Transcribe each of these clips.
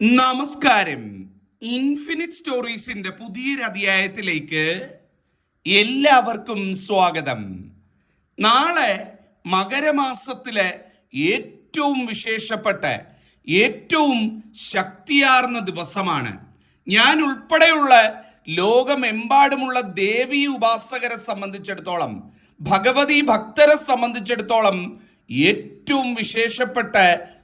നമസ്കാരം. ഇൻഫിനിറ്റ് സ്റ്റോറീസിന്റെ പുതിയൊരു അധ്യായത്തിലേക്ക് എല്ലാവർക്കും സ്വാഗതം. നാളെ മകരമാസത്തിലെ ഏറ്റവും വിശേഷപ്പെട്ട ഏറ്റവും ശക്തിയാർന്ന ദിവസമാണ്. ഞാൻ ഉൾപ്പെടെയുള്ള ലോകമെമ്പാടുമുള്ള ദേവി ഉപാസകരെ സംബന്ധിച്ചിടത്തോളം ഭഗവതി ഭക്തരെ സംബന്ധിച്ചിടത്തോളം ഏറ്റവും വിശേഷപ്പെട്ട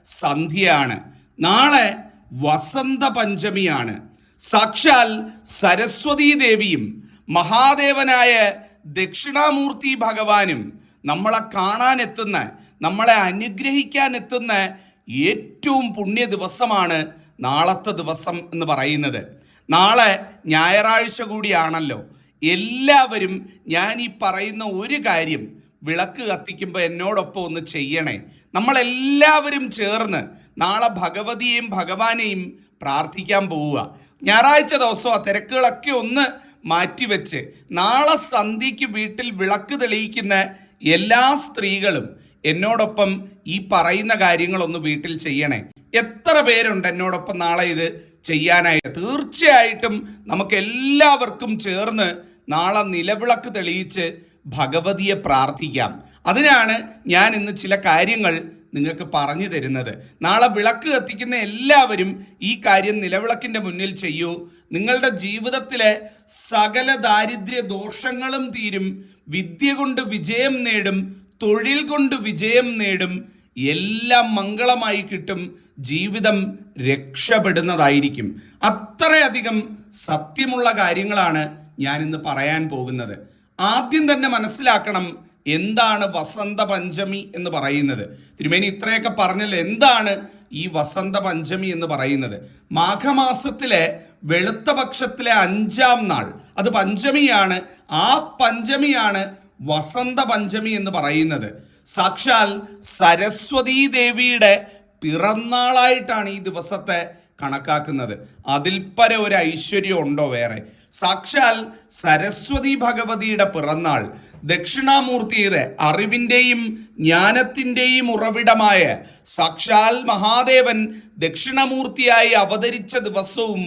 സന്ധ്യയാണ്. നാളെ വസന്ത പഞ്ചമിയാണ് സാക്ഷാൽ സരസ്വതീ ദേവിയും മഹാദേവനായ ദക്ഷിണാമൂർത്തി ഭഗവാനും നമ്മളെ കാണാനെത്തുന്ന നമ്മളെ അനുഗ്രഹിക്കാൻ എത്തുന്ന ഏറ്റവും പുണ്യ ദിവസമാണ് നാളത്തെ ദിവസം എന്ന് പറയുന്നത്. നാളെ ഞായറാഴ്ച കൂടിയാണല്ലോ. എല്ലാവരും ഞാൻ ഈ പറയുന്ന ഒരു കാര്യം വിളക്ക് കത്തിക്കുമ്പോൾ എന്നോടൊപ്പം ഒന്ന് ചെയ്യണേ. നമ്മളെല്ലാവരും ചേർന്ന് നാളെ ഭഗവതിയെയും ഭഗവാനെയും പ്രാർത്ഥിക്കാൻ പോവുക. ഞായറാഴ്ച ദിവസം ആ തിരക്കുകളൊക്കെ ഒന്ന് മാറ്റിവെച്ച് നാളെ സന്ധ്യയ്ക്ക് വീട്ടിൽ വിളക്ക് തെളിയിക്കുന്ന എല്ലാ സ്ത്രീകളും എന്നോടൊപ്പം ഈ പറയുന്ന കാര്യങ്ങളൊന്ന് വീട്ടിൽ ചെയ്യണേ. എത്ര പേരുണ്ട് എന്നോടൊപ്പം നാളെ ഇത് ചെയ്യാനായിട്ട്? തീർച്ചയായിട്ടും നമുക്ക് എല്ലാവർക്കും ചേർന്ന് നാളെ നിലവിളക്ക് തെളിയിച്ച് ഭഗവതിയെ പ്രാർത്ഥിക്കാം. അതിനാണ് ഞാൻ ഇന്ന് ചില കാര്യങ്ങൾ നിങ്ങൾക്ക് പറഞ്ഞു തരുന്നത്. നാളെ വിളക്ക് കത്തിക്കുന്ന എല്ലാവരും ഈ കാര്യം നിലവിളക്കിന്റെ മുന്നിൽ ചെയ്യൂ. നിങ്ങളുടെ ജീവിതത്തിലെ സകല ദാരിദ്ര്യ ദോഷങ്ങളും തീരും. വിദ്യ കൊണ്ട് വിജയം നേടും. തൊഴിൽ കൊണ്ട് വിജയം നേടും. എല്ലാം മംഗളമായി കിട്ടും. ജീവിതം രക്ഷപ്പെടുന്നതായിരിക്കും. അത്രയധികം സത്യമുള്ള കാര്യങ്ങളാണ് ഞാനിന്ന് പറയാൻ പോകുന്നത്. ആദ്യം തന്നെ മനസ്സിലാക്കണം എന്താണ് വസന്ത പഞ്ചമി എന്ന് പറയുന്നത്? തിരുമേനി ഇത്രയൊക്കെ പറഞ്ഞല്ലോ എന്താണ് ഈ വസന്ത പഞ്ചമി എന്ന് പറയുന്നത്? മാഘമാസത്തിലെ വെളുത്ത പക്ഷത്തിലെ അഞ്ചാം നാൾ അത് പഞ്ചമിയാണ്. ആ പഞ്ചമിയാണ് വസന്ത പഞ്ചമി എന്ന് പറയുന്നത്. സാക്ഷാൽ സരസ്വതീ ദേവിയുടെ പിറന്നാളായിട്ടാണ് ഈ ദിവസത്തെ കണക്കാക്കുന്നത്. അതിൽപ്പര പര ഒരു ഐശ്വര്യം ഉണ്ടോ വേറെ? സാക്ഷാൽ സരസ്വതി ഭഗവതിയുടെ പിറന്നാൾ ദക്ഷിണാമൂർത്തിയുടെ അറിവിന്റെയും ജ്ഞാനത്തിന്റെയും ഉറവിടമായ സാക്ഷാൽ മഹാദേവൻ ദക്ഷിണമൂർത്തിയായി അവതരിച്ച ദിവസവും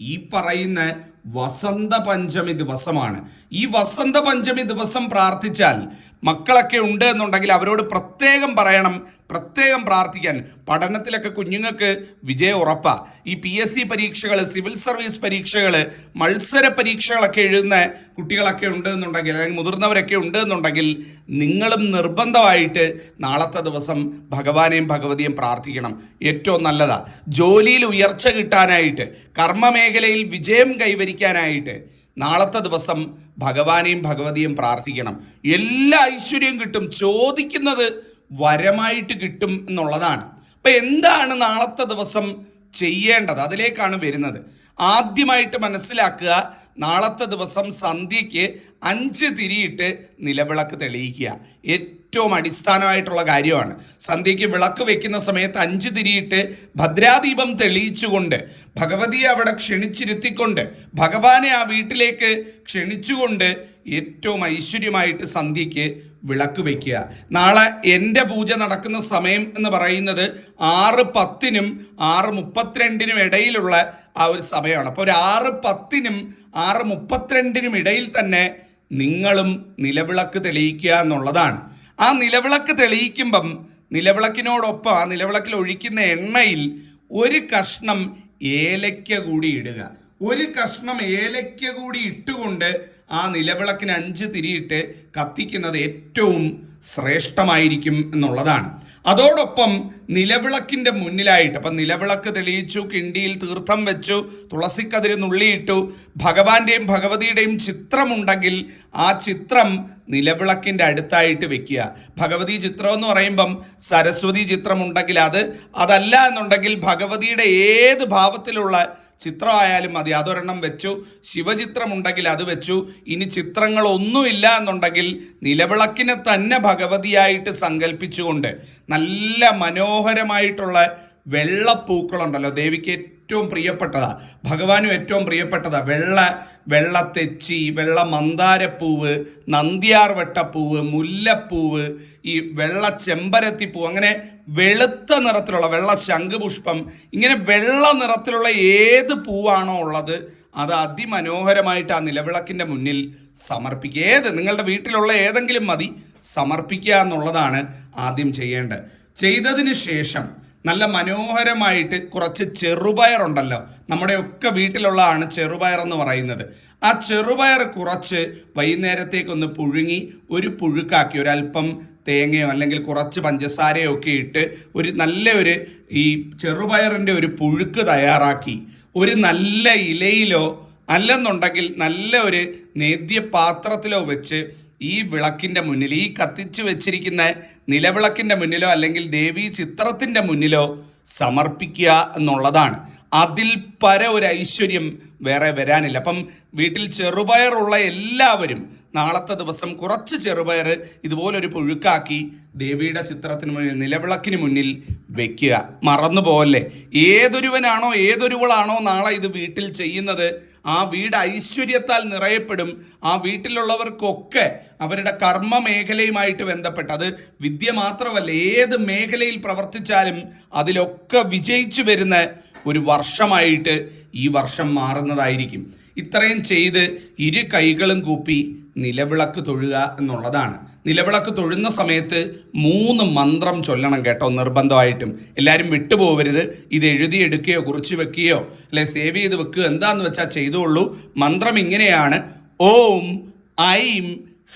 ഈ പറയുന്ന വസന്ത പഞ്ചമി ദിവസമാണ്. ഈ വസന്ത പഞ്ചമി ദിവസം പ്രാർത്ഥിച്ചാൽ മക്കളൊക്കെ ഉണ്ട് എന്നുണ്ടെങ്കിൽ അവരോട് പ്രത്യേകം പറയണം. പ്രത്യേകം പ്രാർത്ഥിക്കാൻ പഠനത്തിലൊക്കെ കുഞ്ഞുങ്ങൾക്ക് വിജയം ഉറപ്പാ. ഈ പി എസ് സി പരീക്ഷകൾ സിവിൽ സർവീസ് പരീക്ഷകൾ മത്സര പരീക്ഷകളൊക്കെ എഴുതുന്ന കുട്ടികളൊക്കെ ഉണ്ട് എന്നുണ്ടെങ്കിൽ അല്ലെങ്കിൽ മുതിർന്നവരൊക്കെ ഉണ്ട് എന്നുണ്ടെങ്കിൽ നിങ്ങളും നിർബന്ധമായിട്ട് നാളത്തെ ദിവസം ഭഗവാനെയും ഭഗവതിയും പ്രാർത്ഥിക്കണം. ഏറ്റവും നല്ലതാണ് ജോലിയിൽ ഉയർച്ച കിട്ടാനായിട്ട് കർമ്മമേഖലയിൽ വിജയം കൈവരിക്കാനായിട്ട് നാളത്തെ ദിവസം ഭഗവാനെയും ഭഗവതിയും പ്രാർത്ഥിക്കണം. എല്ലാ ഐശ്വര്യവും കിട്ടും. ചോദിക്കുന്നത് വരമായിട്ട് കിട്ടും എന്നുള്ളതാണ്. അപ്പൊ എന്താണ് നാളത്തെ ദിവസം ചെയ്യേണ്ടത്? അതിലേക്കാണ് വരുന്നത്. ആദ്യമായിട്ട് മനസ്സിലാക്കുക നാളത്തെ ദിവസം സന്ധ്യയ്ക്ക് അഞ്ച് തിരിയിട്ട് നിലവിളക്ക് തെളിയിക്കുക. ഏറ്റവും അടിസ്ഥാനമായിട്ടുള്ള കാര്യമാണ്. സന്ധ്യയ്ക്ക് വിളക്ക് വെക്കുന്ന സമയത്ത് അഞ്ച് തിരിയിട്ട് ഭദ്രാദീപം തെളിയിച്ചുകൊണ്ട് ഭഗവതിയെ അവിടെ ക്ഷണിച്ചിരുത്തിക്കൊണ്ട് ഭഗവാനെ ആ വീട്ടിലേക്ക് ക്ഷണിച്ചുകൊണ്ട് ഏറ്റവും ഐശ്വര്യമായിട്ട് സന്ധ്യയ്ക്ക് വിളക്ക് വയ്ക്കുക നാളെ എന്റെ പൂജ നടക്കുന്ന സമയം എന്ന് പറയുന്നത് ആറ് പത്തിനും ആറ് മുപ്പത്തിരണ്ടിനും ഇടയിലുള്ള ആ ഒരു സമയമാണ്. അപ്പോൾ ഒരു ആറ് പത്തിനും ആറ് മുപ്പത്തിരണ്ടിനും ഇടയിൽ തന്നെ നിങ്ങളും നിലവിളക്ക് തെളിയിക്കുക എന്നുള്ളതാണ്. ആ നിലവിളക്ക് തെളിയിക്കുമ്പം നിലവിളക്കിനോടൊപ്പം ആ നിലവിളക്കിൽ ഒഴിക്കുന്ന എണ്ണയിൽ ഒരു കഷ്ണം ഏലയ്ക്ക കൂടി ഇടുക. ഒരു കഷ്ണം ഏലയ്ക്ക കൂടി ഇട്ടുകൊണ്ട് ആ നിലവിളക്കിന് അഞ്ച് തിരിയിട്ട് കത്തിക്കുന്നത് ഏറ്റവും ശ്രേഷ്ഠമായിരിക്കും എന്നുള്ളതാണ്. അതോടൊപ്പം നിലവിളക്കിന്റെ മുന്നിലായിട്ട് അപ്പം നിലവിളക്ക് തെളിയിച്ചു കിണ്ടിയിൽ തീർത്ഥം വെച്ചു തുളസിക്കതിരി നുള്ളിയിട്ടു ഭഗവാന്റെയും ഭഗവതിയുടെയും ചിത്രമുണ്ടെങ്കിൽ ആ ചിത്രം നിലവിളക്കിന്റെ അടുത്തായിട്ട് വെക്കുക. ഭഗവതി ചിത്രം എന്ന് പറയുമ്പം സരസ്വതി ചിത്രമുണ്ടെങ്കിൽ അത് അതല്ല എന്നുണ്ടെങ്കിൽ ഭഗവതിയുടെ ഏത് ഭാവത്തിലുള്ള ചിത്രമായാലും മതി അതൊരെണ്ണം വെച്ചു. ശിവചിത്രമുണ്ടെങ്കിൽ അത് വെച്ചു. ഇനി ചിത്രങ്ങളൊന്നുമില്ല എന്നുണ്ടെങ്കിൽ നിലവിളക്കിനെ തന്നെ ഭഗവതിയായിട്ട് സങ്കല്പിച്ചുകൊണ്ട് നല്ല മനോഹരമായിട്ടുള്ള വെള്ളപ്പൂക്കളുണ്ടല്ലോ. ദേവിക്ക് ഏറ്റവും പ്രിയപ്പെട്ടതാ. ഭഗവാനും ഏറ്റവും പ്രിയപ്പെട്ടതാ. വെള്ള വെള്ള തെച്ചി വെള്ള മന്ദാരപ്പൂവ് നന്ദിയാർവട്ടപ്പൂവ് മുല്ലപ്പൂവ് ഈ വെള്ള ചെമ്പരത്തിപ്പൂ അങ്ങനെ വെളുത്ത നിറത്തിലുള്ള വെള്ള ശംഖുപുഷ്പം ഇങ്ങനെ വെള്ള നിറത്തിലുള്ള ഏത് പൂവാണോ ഉള്ളത് അത് അതിമനോഹരമായിട്ട് ആ നിലവിളക്കിന്റെ മുന്നിൽ സമർപ്പിക്കുക. ഏത്? നിങ്ങളുടെ വീട്ടിലുള്ള ഏതെങ്കിലും മതി സമർപ്പിക്കുക എന്നുള്ളതാണ് ആദ്യം ചെയ്യേണ്ടത്. ചെയ്തതിന് ശേഷം നല്ല മനോഹരമായിട്ട് കുറച്ച് ചെറുപയറുണ്ടല്ലോ. നമ്മുടെയൊക്കെ വീട്ടിലുള്ളതാണ് ചെറുപയർ എന്ന് പറയുന്നത്. ആ ചെറുപയർ കുറച്ച് വൈകുന്നേരത്തേക്കൊന്ന് പുഴുങ്ങി ഒരു പുഴുക്കാക്കി ഒരല്പം തേങ്ങയോ അല്ലെങ്കിൽ കുറച്ച് പഞ്ചസാരയോ ഒക്കെ ഇട്ട് ഒരു നല്ല ഒരു ഈ ചെറുപയറിന്റെ ഒരു പുഴുക്ക് തയ്യാറാക്കി. ഒരു നല്ല ഇലയിലോ അല്ലെന്നുണ്ടെങ്കിൽ നല്ല ഒരു നേദ്യപാത്രത്തിലോ വെച്ച് ഈ വിളക്കിന്റെ മുന്നിൽ ഈ കത്തിച്ചു വെച്ചിരിക്കുന്ന നിലവിളക്കിന്റെ മുന്നിലോ അല്ലെങ്കിൽ ദേവീ ചിത്രത്തിന്റെ മുന്നിലോ സമർപ്പിക്കുക എന്നുള്ളതാണ്. അതിൽ പര ഒരു ഐശ്വര്യം വേറെ വരാനില്ല. അപ്പം വീട്ടിൽ ചെറുപയറുള്ള എല്ലാവരും നാളത്തെ ദിവസം കുറച്ച് ചെറുപയർ ഇതുപോലൊരു പുഴുക്കാക്കി ദേവിയുടെ ചിത്രത്തിന് മുന്നിൽ നിലവിളക്കിന് മുന്നിൽ വെക്കുക. മറന്നു പോകല്ലേ ഏതൊരുവനാണോ ഏതൊരുവളാണോ നാളെ ഇത് വീട്ടിൽ ചെയ്യുന്നത് ആ വീട് ഐശ്വര്യത്താൽ നിറയപ്പെടും. ആ വീട്ടിലുള്ളവർക്കൊക്കെ അവരുടെ കർമ്മ മേഖലയുമായിട്ട് ബന്ധപ്പെട്ട് അത് വിദ്യ മാത്രമല്ല ഏത് മേഖലയിൽ പ്രവർത്തിച്ചാലും അതിലൊക്കെ വിജയിച്ചു വരുന്ന ഒരു വർഷമായിട്ട് ഈ വർഷം മാറുന്നതായിരിക്കും. ഇത്രയും ചെയ്ത് ഇരു കൈകളും കൂപ്പി നിലവിളക്ക് തൊഴുക എന്നുള്ളതാണ്. നിലവിളക്ക് തൊഴുന്ന സമയത്ത് മൂന്ന് മന്ത്രം ചൊല്ലണം കേട്ടോ നിർബന്ധമായിട്ടും. എല്ലാവരും വിട്ടുപോകരുത് ഇത് എഴുതിയെടുക്കുകയോ കുറിച്ച് വെക്കുകയോ അല്ലെ സേവ് ചെയ്ത് വെക്കുകയോ എന്താന്ന് വെച്ചാൽ ചെയ്തോളൂ മന്ത്രം ഇങ്ങനെയാണ്. ഓം ഐം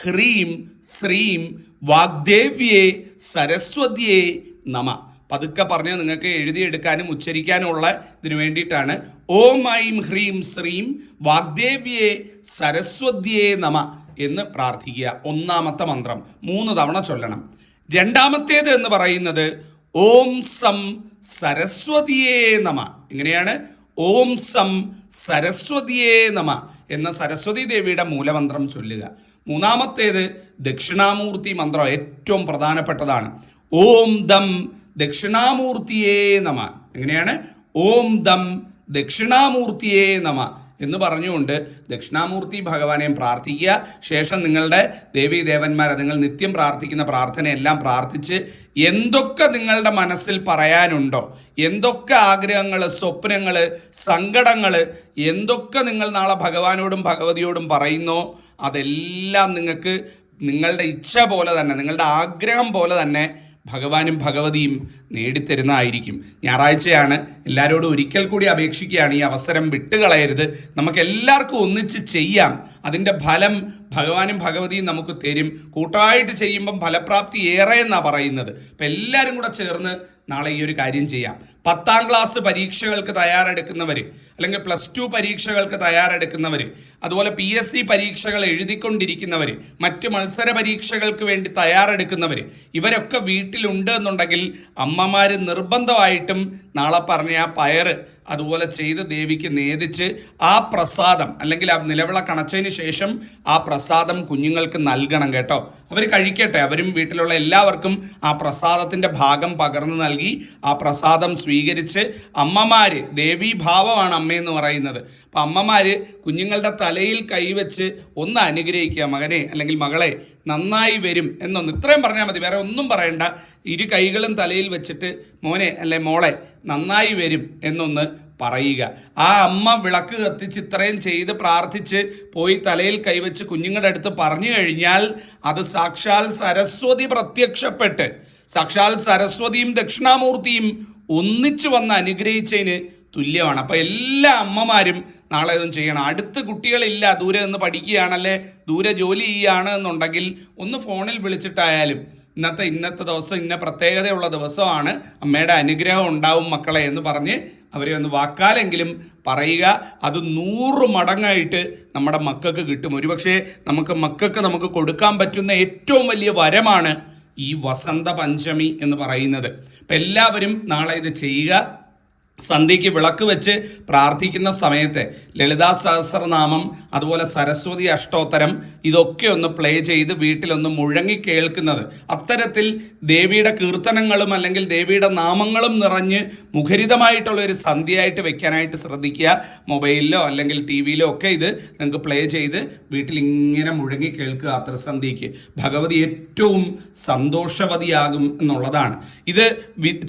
ഹ്രീം ശ്രീം വാഗ്ദേവ്യേ സരസ്വതിയേ നമ. പതുക്കെ പറഞ്ഞ് നിങ്ങൾക്ക് എഴുതിയെടുക്കാനും ഉച്ചരിക്കാനും ഉള്ള ഇതിനു വേണ്ടിയിട്ടാണ്. ഓം ഐം ഹ്രീം ശ്രീം വാഗ്ദേവ്യേ സരസ്വതിയേ നമ എന്ന് പ്രാർത്ഥിക്കുക. ഒന്നാമത്തെ മന്ത്രം. മൂന്ന് തവണ ചൊല്ലണം. രണ്ടാമത്തേത് എന്ന് പറയുന്നത് ഓം സം സരസ്വതിയേ നമ. എങ്ങനെയാണ് ഓം സം സരസ്വതിയേ നമ എന്ന സരസ്വതി ദേവിയുടെ മൂലമന്ത്രം ചൊല്ലുക. മൂന്നാമത്തേത് ദക്ഷിണാമൂർത്തി മന്ത്രം ഏറ്റവും പ്രധാനപ്പെട്ടതാണ്. ഓം ദം ദക്ഷിണാമൂർത്തിയേ നമ. എങ്ങനെയാണ്? ഓം ദം ദക്ഷിണാമൂർത്തിയേ നമ എന്ന് പറഞ്ഞുകൊണ്ട് ദക്ഷിണാമൂർത്തി ഭഗവാനെ പ്രാർത്ഥിക്കുക. ശേഷം നിങ്ങളുടെ ദേവീ ദേവന്മാരെ നിങ്ങൾ നിത്യം പ്രാർത്ഥിക്കുന്ന പ്രാർത്ഥനയെല്ലാം പ്രാർത്ഥിച്ച് എന്തൊക്കെ നിങ്ങളുടെ മനസ്സിൽ പറയാനുണ്ടോ എന്തൊക്കെ ആഗ്രഹങ്ങൾ സ്വപ്നങ്ങൾ സങ്കടങ്ങൾ എന്തൊക്കെ നിങ്ങൾ നാളെ ഭഗവാനോടും ഭഗവതിയോടും പറയുന്നോ അതെല്ലാം നിങ്ങൾക്ക് നിങ്ങളുടെ ഇച്ഛ പോലെ തന്നെ നിങ്ങളുടെ ആഗ്രഹം പോലെ തന്നെ ഭഗവാനും ഭഗവതിയും നേടിത്തരുന്നതായിരിക്കും. ഞായറാഴ്ചയാണ്. എല്ലാവരോടും ഒരിക്കൽ കൂടി അപേക്ഷിക്കുകയാണ്. ഈ അവസരം വിട്ടുകളയരുത്. നമുക്ക് എല്ലാവർക്കും ഒന്നിച്ച് ചെയ്യാം. അതിന്റെ ഫലം ഭഗവാനും ഭഗവതിയും നമുക്ക് തരും. കൂട്ടായിട്ട് ചെയ്യുമ്പം ഫലപ്രാപ്തി ഏറെ എന്നാണ് പറയുന്നത്. അപ്പം എല്ലാവരും കൂടെ ചേർന്ന് നാളെ ഈ ഒരു കാര്യം ചെയ്യാം. പത്താം ക്ലാസ് പരീക്ഷകൾക്ക് തയ്യാറെടുക്കുന്നവർ അല്ലെങ്കിൽ പ്ലസ് ടു പരീക്ഷകൾക്ക് തയ്യാറെടുക്കുന്നവർ അതുപോലെ പി എസ് സി പരീക്ഷകൾ എഴുതിക്കൊണ്ടിരിക്കുന്നവർ മറ്റ് മത്സര പരീക്ഷകൾക്ക് വേണ്ടി തയ്യാറെടുക്കുന്നവർ ഇവരൊക്കെ വീട്ടിലുണ്ട് എന്നുണ്ടെങ്കിൽ അമ്മമാർ നിർബന്ധമായിട്ടും നാളെ പറഞ്ഞ ആ പയറ് അതുപോലെ ചെയ്ത് ദേവിക്ക് നേദിച്ച് ആ പ്രസാദം അല്ലെങ്കിൽ ആ നിലവിള അണച്ചതിന് ശേഷം ആ പ്രസാദം കുഞ്ഞുങ്ങൾക്ക് നൽകണം കേട്ടോ. അവർ കഴിക്കട്ടെ. അവരും വീട്ടിലുള്ള എല്ലാവർക്കും ആ പ്രസാദത്തിന്റെ ഭാഗം പകർന്നു നൽകി ആ പ്രസാദം സ്വീകരിച്ച് അമ്മമാര് ദേവീഭാവമാണ് അമ്മയെന്ന് പറയുന്നത്. അപ്പം അമ്മമാര് കുഞ്ഞുങ്ങളുടെ തലയിൽ കൈവച്ച് ഒന്ന് അനുഗ്രഹിക്കുക മകനെ അല്ലെങ്കിൽ മകളെ നന്നായി വരും എന്നൊന്ന്. ഇത്രയും പറഞ്ഞാൽ മതി വേറെ ഒന്നും പറയണ്ട. ഇരു കൈകളും തലയിൽ വെച്ചിട്ട് മോനെ അല്ലെ മോളെ നന്നായി വരും എന്നൊന്ന് പറയുക. ആ അമ്മ വിളക്ക് കത്തിച്ച് ഇത്രയും ചെയ്ത് പ്രാർത്ഥിച്ച് പോയി തലയിൽ കൈവച്ച് കുഞ്ഞുങ്ങളുടെ അടുത്ത് പറഞ്ഞു കഴിഞ്ഞാൽ അത് സാക്ഷാൽ സരസ്വതി പ്രത്യക്ഷപ്പെട്ട് സാക്ഷാൽ സരസ്വതിയും ദക്ഷിണാമൂർത്തിയും ഒന്നിച്ചു വന്ന് അനുഗ്രഹിച്ചതിന് തുല്യമാണ്. അപ്പോൾ എല്ലാ അമ്മമാരും നാളെ ഇതും ചെയ്യണം. അടുത്ത് കുട്ടികളില്ല ദൂരെ നിന്ന് പഠിക്കുകയാണല്ലേ ദൂരെ ജോലി ചെയ്യുകയാണ് എന്നുണ്ടെങ്കിൽ ഒന്ന് ഫോണിൽ വിളിച്ചിട്ടായാലും ഇന്നത്തെ ഇന്നത്തെ ദിവസം ഇന്ന പ്രത്യേകതയുള്ള ദിവസമാണ് അമ്മയുടെ അനുഗ്രഹം ഉണ്ടാവും മക്കളെ എന്ന് പറഞ്ഞ് അവരെ ഒന്ന് വാക്കാലെങ്കിലും പറയുക. അത് നൂറ് മടങ്ങായിട്ട് നമ്മുടെ മക്കൾക്ക് കിട്ടും. ഒരുപക്ഷെ നമുക്ക് മക്കൾക്ക് നമുക്ക് കൊടുക്കാൻ പറ്റുന്ന ഏറ്റവും വലിയ വരമാണ് ഈ വസന്ത പഞ്ചമി എന്ന് പറയുന്നത്. അപ്പം എല്ലാവരും നാളെ ഇത് ചെയ്യുക. സന്ധ്യയ്ക്ക് വിളക്ക് വെച്ച് പ്രാർത്ഥിക്കുന്ന സമയത്ത് ലളിതാ സഹസ്രനാമം അതുപോലെ സരസ്വതി അഷ്ടോത്തരം ഇതൊക്കെ ഒന്ന് പ്ലേ ചെയ്ത് വീട്ടിലൊന്ന് മുഴങ്ങി കേൾക്കുന്നത്. അത്തരത്തിൽ ദേവിയുടെ കീർത്തനങ്ങളും അല്ലെങ്കിൽ ദേവിയുടെ നാമങ്ങളും നിറഞ്ഞ് മുഖരിതമായിട്ടുള്ള ഒരു സന്ധ്യയായിട്ട് വെക്കാനായിട്ട് ശ്രദ്ധിക്കുക. മൊബൈലിലോ അല്ലെങ്കിൽ ടി വിയിലോ ഒക്കെ ഇത് നിങ്ങൾക്ക് പ്ലേ ചെയ്ത് വീട്ടിൽ ഇങ്ങനെ മുഴങ്ങി കേൾക്കുക അത്ര സന്ധ്യയ്ക്ക്. ഭഗവതി ഏറ്റവും സന്തോഷവതിയാകും എന്നുള്ളതാണ്. ഇത്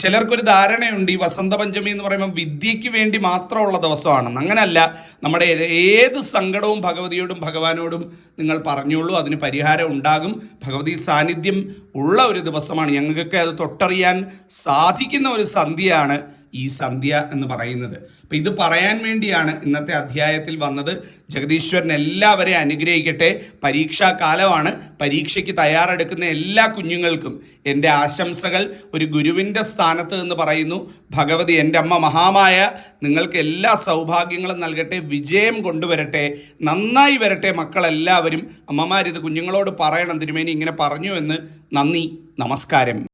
ചിലർക്കൊരു ധാരണയുണ്ട് ഈ വസന്തപഞ്ചമി എന്ന് പറയുമ്പോൾ വിദ്യയ്ക്ക് വേണ്ടി മാത്രമുള്ള ദിവസമാണെന്ന്. അങ്ങനല്ല. നമ്മുടെ ഏത് സങ്കടവും ഭഗവതിയോടും ഭഗവാനോടും നിങ്ങൾ പറഞ്ഞോളൂ അതിന് പരിഹാരം ഉണ്ടാകും. ഭഗവതി സാന്നിധ്യം ഉള്ള ഒരു ദിവസമാണ്. ഞങ്ങൾക്കൊക്കെ അത് തൊട്ടറിയാൻ സാധിക്കുന്ന ഒരു സന്ധ്യയാണ്. ഈ സന്ധ്യ എന്ന് പറയുന്നത്. അപ്പം ഇത് പറയാൻ വേണ്ടിയാണ് ഇന്നത്തെ അധ്യായത്തിൽ വന്നത്. ജഗദീശ്വരൻ എല്ലാവരെയും അനുഗ്രഹിക്കട്ടെ. പരീക്ഷാ കാലമാണ്. പരീക്ഷയ്ക്ക് തയ്യാറെടുക്കുന്ന എല്ലാ കുഞ്ഞുങ്ങൾക്കും എന്റെ ആശംസകൾ. ഒരു ഗുരുവിന്റെ സ്ഥാനത്ത് എന്ന് പറയുന്നു. ഭഗവതി എന്റെ അമ്മ മഹാമായ നിങ്ങൾക്ക് എല്ലാ സൗഭാഗ്യങ്ങളും നൽകട്ടെ. വിജയം കൊണ്ടുവരട്ടെ. നന്നായി വരട്ടെ മക്കളെല്ലാവരും. അമ്മമാരിത് കുഞ്ഞുങ്ങളോട് പറയണം. തിരുമേനി ഇങ്ങനെ പറഞ്ഞു എന്ന് നന്ദി. നമസ്കാരം.